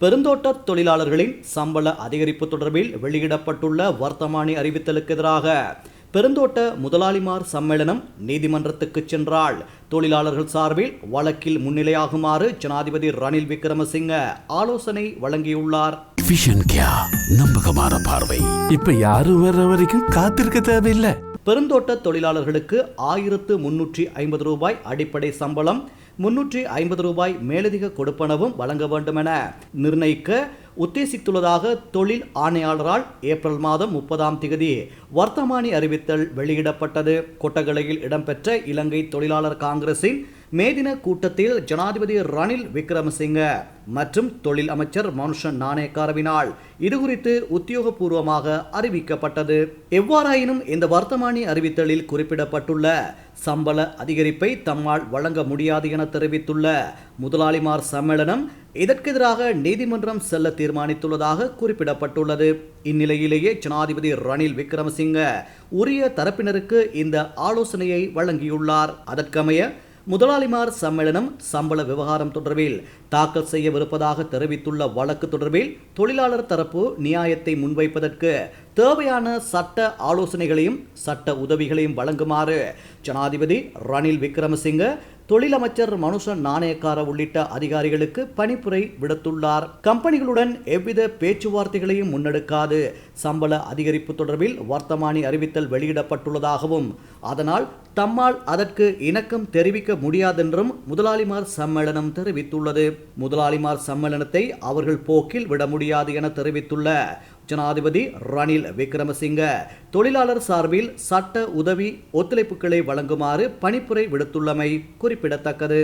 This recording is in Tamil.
பெருந்தோட்ட தொழிலாளர்களின் சம்பள அதிகரிப்பு தொடர்பில் வெளியிடப்பட்டுள்ள வர்த்தமானி அறிவித்தலுக்கு எதிராக பெருந்தோட்ட முதலாளிமார் சம்மேளனம் நீதிமன்றத்துக்கு சென்றால் தொழிலாளர்கள் சார்பில் வழக்கில் முன்னிலையாகுமாறு ஜனாதிபதி ரணில் விக்ரமசிங்க ஆலோசனை வழங்கியுள்ளார். நம்பகமான பார்வை. இப்ப யாரும் வர்ற வரைக்கும் காத்திருக்க தேவையில்லை. பெருந்தோட்ட தொழிலாளர்களுக்கு ஆயிரத்து முன்னூற்றி ஐம்பது ரூபாய் அடிப்படை சம்பளம் முன்னூற்றி ஐம்பது ரூபாய் மேலதிக கொடுப்பனவும் வழங்க வேண்டும் என நிர்ணயிக்க உத்தேசித்துள்ளதாக தொழில் ஆணையாளரால் ஏப்ரல் மாதம் முப்பதாம் திகதி வர்த்தமானி அறிவித்தல் வெளியிடப்பட்டது. கொட்டகலையில் இடம்பெற்ற இலங்கை தொழிலாளர் காங்கிரசின் மேதின கூட்டத்தில் ஜனாதிபதி ரணில் விக்ரமசிங்க மற்றும் தொழில் அமைச்சர் மனுஷன் நாணயக்காரவினால். இதுகுறித்து உத்தியோகபூர்வமாக அறிவிக்கப்பட்டது. எவ்வாறாயினும் இந்த வர்த்தமானி அறிவித்தலில் குறிப்பிடப்பட்டுள்ள சம்பள அதிகரிப்பை தம்மால் வழங்க முடியாது என தெரிவித்துள்ள முதலாளிமார் சம்மேளனம் இதற்கெதிராக நீதிமன்றம் செல்ல தீர்மானித்துள்ளதாக குறிப்பிடப்பட்டுள்ளது. இந்நிலையிலேயே ஜனாதிபதி ரணில் விக்ரமசிங்க உரிய தரப்பினருக்கு இந்த ஆலோசனையை வழங்கியுள்ளார். அதற்கமைய முதலாளிமார் சம்மேளனம் சம்பள விவகாரம் தொடர்பில் தாக்கல் செய்யவிருப்பதாக தெரிவித்துள்ள வழக்கு தொடர்பில் தொழிலாளர் தரப்பு நியாயத்தை முன்வைப்பதற்கு தேவையான சட்ட ஆலோசனைகளையும் சட்ட உதவிகளையும் வழங்குமாறு ஜனாதிபதி ரணில் விக்ரமசிங்க தொழிலமைச்சர் மனுஷன் நாணயக்கார உள்ளிட்ட அதிகாரிகளுக்கு பணிப்புரை விடுத்துள்ளார். கம்பெனிகளுடன் எவ்வித பேச்சுவார்த்தைகளையும் முன்னெடுக்காது. சம்பள அதிகரிப்பு தொடர்பில் வர்த்தமானி அறிவித்தல் வெளியிடப்பட்டுள்ளதாகவும் அதனால் தம்மால் அதற்கு இணக்கம் தெரிவிக்க முடியாதென்றும் முதலாளிமார் சம்மேளனம் தெரிவித்துள்ளது. முதலாளிமார் சம்மேளனத்தை அவர்கள் போக்கில் விட முடியாது என தெரிவித்துள்ள ஜனாதிபதி ரணில் விக்ரமசிங்க. தொழிலாளர் சார்பில் சட்ட உதவி ஒத்துழைப்புகளை வழங்குமாறு பணிப்புரை விடுத்துள்ளமை குறிப்பிடத்தக்கது.